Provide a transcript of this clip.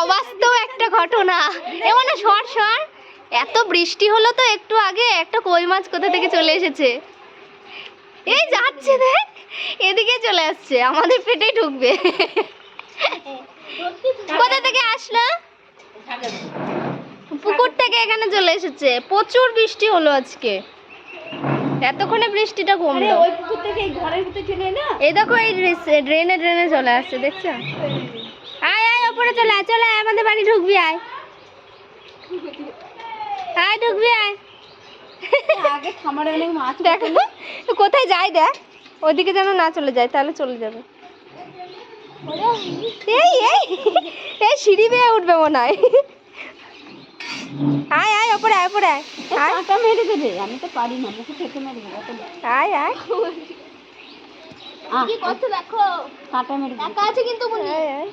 অবাস্তব একটা ঘটনা। এমন সর সর। এত বৃষ্টি হলো তো একটু আগে একটা কই মাছ কোথা থেকে চলে এসেছে? এই যাচ্ছে দেখ এদিকে চলে আসছে আমাদের পেটেই ঢুকবে। কোথা থেকে আসলো? পুকুর থেকে এখানে চলে এসেছে। প্রচুর বৃষ্টি হলো আজকে। এতক্ষণে বৃষ্টিটা কমলো। ওই পুকুর থেকে এই ঘরের ভিতরে চলে না এই দেখো এই ড্রেনে ড্রেনে চলে আসছে দেখছ? আয় আয় ওপরে চলে আয় চলে আয় আমাদের বাড়ি ঢুকবি আয়। আয় ঢুকবি আয়। আগে খামারে অনেক মাছ দেখো কোথায় যায় দেখ। ওদিকে যেন না চলে যায় তাহলে চলে যাবে। এই এই এই সিঁড়ি বেয়ে উঠবে মনে হয়। আয় আয় ওপরে আয় ওপরে আয়। আয়। কাঁটা মেরে দেবে। আমি তো পারি না মুখে ফেটে মেরে দেবে আয় আয়। আহ, কি করছ দেখো কাঁটা মেরে টাকা আছে কিন্তু আয় আয়।